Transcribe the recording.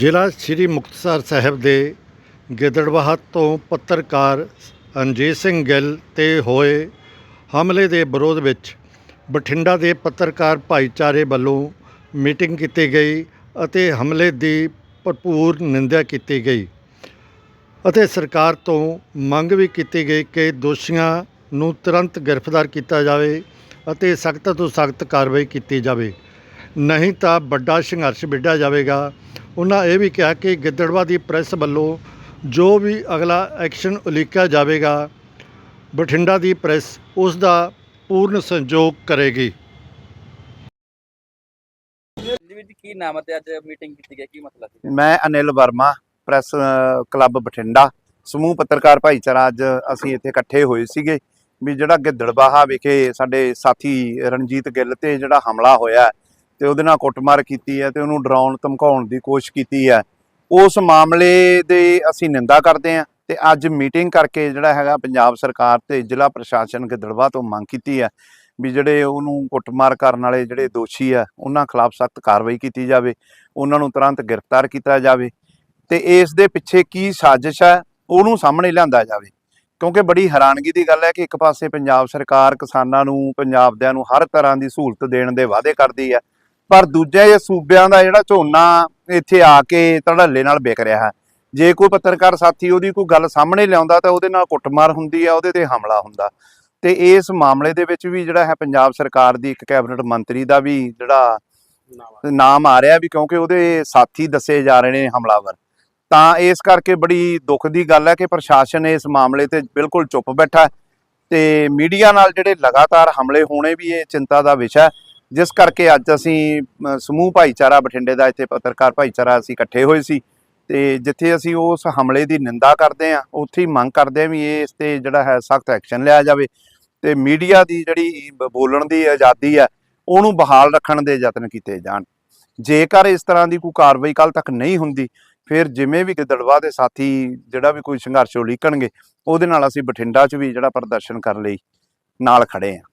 ਜ਼ਿਲ੍ਹਾ ਸ੍ਰੀ ਮੁਕਤਸਰ ਸਾਹਿਬ ਦੇ ਗਿੱਦੜਬਾਹਾ ਤੋਂ ਪੱਤਰਕਾਰ ਅਨਜੀਤ ਸਿੰਘ ਗਿੱਲ ਤੇ ਹੋਏ ਹਮਲੇ ਦੇ ਵਿਰੋਧ ਵਿੱਚ ਬਠਿੰਡਾ ਦੇ ਪੱਤਰਕਾਰ ਭਾਈਚਾਰੇ ਵੱਲੋਂ ਮੀਟਿੰਗ ਕੀਤੀ ਗਈ ਅਤੇ ਹਮਲੇ ਦੀ ਭਰਪੂਰ ਨਿੰਦਿਆ ਕੀਤੀ ਗਈ ਅਤੇ ਸਰਕਾਰ ਤੋਂ ਮੰਗ ਵੀ ਕੀਤੀ ਗਈ ਕਿ ਦੋਸ਼ੀਆਂ ਨੂੰ ਤੁਰੰਤ ਗ੍ਰਿਫਤਾਰ ਕੀਤਾ ਜਾਵੇ ਅਤੇ ਸਖਤ ਤੋਂ ਸਖਤ ਕਾਰਵਾਈ ਕੀਤੀ ਜਾਵੇ। ਨਹੀਂ ਤਾਂ ਵੱਡਾ ਸੰਘਰਸ਼ ਵਿੱਢਿਆ ਜਾਵੇਗਾ ਉਹਨਾਂ ਇਹ ਵੀ ਕਿਹਾ ਕਿ ਗਿੱਦੜਵਾ ਦੀ ਪ੍ਰੈਸ ਵੱਲੋਂ ਜੋ ਵੀ ਅਗਲਾ ਐਕਸ਼ਨ ਉਲੀਕਿਆ ਜਾਵੇਗਾ ਬਠਿੰਡਾ ਦੀ ਪ੍ਰੈਸ ਉਸ ਦਾ ਪੂਰਨ ਸਹਿਯੋਗ ਕਰੇਗੀ। ਜੀ ਵੀਰ ਜੀ ਕੀ ਨਾਮ ਹੈ ਤੇ ਅੱਜ ਮੀਟਿੰਗ ਕੀਤੀ ਗਈ ਕੀ ਮਸਲਾ ਸੀ? ਮੈਂ ਅਨਿਲ ਵਰਮਾ ਪ੍ਰੈਸ ਕਲੱਬ ਬਠਿੰਡਾ। ਸਮੂਹ ਪੱਤਰਕਾਰ ਭਾਈਚਾਰਾ ਅੱਜ ਅਸੀਂ ਇੱਥੇ ਇਕੱਠੇ ਹੋਏ ਸੀਗੇ ਵੀ ਜਿਹੜਾ ਗਿੱਦੜਬਾਹਾ ਵਿਖੇ ਸਾਡੇ ਸਾਥੀ ਰਣਜੀਤ ਗਿੱਲ ਤੇ ਜਿਹੜਾ ਹਮਲਾ ਹੋਇਆ ਹੈ ਤੇ ਉਹਦੇ ਨਾਲ ਕੁੱਟਮਾਰ ਕੀਤੀ ਹੈ ਤੇ ਉਹਨੂੰ ਡਰਾਉਣ, ਧਮਕਾਉਣ ਦੀ ਕੋਸ਼ਿਸ਼ ਕੀਤੀ ਹੈ। ਉਸ ਮਾਮਲੇ ਦੇ ਅਸੀਂ ਨਿੰਦਾ ਕਰਦੇ ਹਾਂ ਤੇ ਅੱਜ ਮੀਟਿੰਗ ਕਰਕੇ ਜਿਹੜਾ ਹੈਗਾ ਪੰਜਾਬ ਸਰਕਾਰ ਤੇ ਜ਼ਿਲ੍ਹਾ ਪ੍ਰਸ਼ਾਸਨ ਗਿੱਦੜਬਾਹਾ ਤੋਂ ਮੰਗ ਕੀਤੀ ਹੈ ਵੀ ਜਿਹੜੇ ਉਹਨੂੰ ਕੁੱਟਮਾਰ ਕਰਨ ਵਾਲੇ ਜਿਹੜੇ ਦੋਸ਼ੀ ਆ ਉਹਨਾਂ ਖਿਲਾਫ ਸਖਤ ਕਾਰਵਾਈ ਕੀਤੀ ਜਾਵੇ, ਉਹਨਾਂ ਨੂੰ ਤੁਰੰਤ ਗ੍ਰਿਫਤਾਰ ਕੀਤਾ ਜਾਵੇ ਤੇ ਇਸ ਦੇ ਪਿੱਛੇ ਕੀ ਸਾਜ਼ਿਸ਼ ਹੈ, ਉਹਨੂੰ ਸਾਹਮਣੇ ਲਿਆਂਦਾ ਜਾਵੇ। ਕਿਉਂਕਿ ਬੜੀ ਹੈਰਾਨਗੀ ਦੀ ਗੱਲ ਹੈ ਕਿ ਇੱਕ ਪਾਸੇ ਪੰਜਾਬ ਸਰਕਾਰ ਕਿਸਾਨਾਂ ਨੂੰ ਪੰਜਾਬਦਿਆਂ ਨੂੰ ਹਰ ਤਰ੍ਹਾਂ ਦੀ ਸਹੂਲਤ ਦੇਣ ਦੇ ਵਾਅਦੇ ਕਰਦੀ ਹੈ ਪਰ ਦੂਜੇ ਸੂਬਿਆਂ ਦਾ ਜਿਹੜਾ ਝੋਨਾ ਇੱਥੇ ਆ ਕੇ ਧੜੱਲੇ ਨਾਲ ਵਿਕ ਰਿਹਾ ਹੈ। ਜੇ ਕੋਈ ਪੱਤਰਕਾਰ ਸਾਥੀ ਉਹਦੀ ਕੋਈ ਗੱਲ ਸਾਹਮਣੇ ਲਿਆਉਂਦਾ ਤਾਂ ਉਹਦੇ ਨਾਲ ਕੁੱਟਮਾਰ ਹੁੰਦੀ ਆ, ਉਹਦੇ ਤੇ ਹਮਲਾ ਹੁੰਦਾ। ਤੇ ਇਸ ਮਾਮਲੇ ਦੇ ਵਿੱਚ ਵੀ ਜਿਹੜਾ ਹੈ ਪੰਜਾਬ ਸਰਕਾਰ ਦੀ ਇੱਕ ਕੈਬਨਿਟ ਮੰਤਰੀ ਦਾ ਵੀ ਜਿਹੜਾ ਨਾਮ ਆ ਰਿਹਾ ਵੀ ਕਿਉਂਕਿ ਉਹਦੇ ਸਾਥੀ ਦੱਸੇ ਜਾ ਰਹੇ ਨੇ ਹਮਲਾਵਰ। ਤਾਂ ਇਸ ਕਰਕੇ ਬੜੀ ਦੁੱਖ ਦੀ ਗੱਲ ਹੈ ਕਿ ਪ੍ਰਸ਼ਾਸਨ ਇਸ ਮਾਮਲੇ ਤੇ ਬਿਲਕੁਲ ਚੁੱਪ ਬੈਠਾ ਤੇ ਮੀਡੀਆ ਨਾਲ ਜਿਹੜੇ ਲਗਾਤਾਰ ਹਮਲੇ ਹੋਣੇ ਵੀ ਇਹ ਚਿੰਤਾ ਦਾ ਵਿਸ਼ਾ ਹੈ। ਜਿਸ ਕਰਕੇ ਅੱਜ ਅਸੀਂ ਸਮੂਹ ਭਾਈਚਾਰਾ ਬਠਿੰਡੇ ਦਾ ਇੱਥੇ ਪੱਤਰਕਾਰ ਭਾਈਚਾਰਾ ਅਸੀਂ ਇਕੱਠੇ ਹੋਏ ਸੀ ਤੇ ਜਿੱਥੇ ਅਸੀਂ ਉਸ ਹਮਲੇ ਦੀ ਨਿੰਦਾ ਕਰਦੇ ਹਾਂ, ਉੱਥੇ ਹੀ ਮੰਗ ਕਰਦੇ ਹਾਂ ਵੀ ਇਹ ਇਸ ਤੇ ਜਿਹੜਾ ਹੈ ਸਖਤ ਐਕਸ਼ਨ ਲਿਆ ਜਾਵੇ ਤੇ ਮੀਡੀਆ ਦੀ ਜਿਹੜੀ ਬੋਲਣ ਦੀ ਆਜ਼ਾਦੀ ਹੈ, ਉਹਨੂੰ ਬਹਾਲ ਰੱਖਣ ਦੇ ਯਤਨ ਕੀਤੇ ਜਾਣ। ਜੇਕਰ ਇਸ ਤਰ੍ਹਾਂ ਦੀ ਕੋਈ ਕਾਰਵਾਈ ਕੱਲ ਤੱਕ ਨਹੀਂ ਹੁੰਦੀ, ਫਿਰ ਜਿਵੇਂ ਵੀ ਗਿੱਦੜਵਾ ਦੇ ਸਾਥੀ ਜਿਹੜਾ ਵੀ ਕੋਈ ਸੰਘਰਸ਼ ਉਲੀਕਣਗੇ ਉਹਦੇ ਨਾਲ ਅਸੀਂ ਬਠਿੰਡਾ 'ਚ ਵੀ ਜਿਹੜਾ ਪ੍ਰਦਰਸ਼ਨ ਕਰਨ ਲਈ ਨਾਲ ਖੜੇ ਹਾਂ।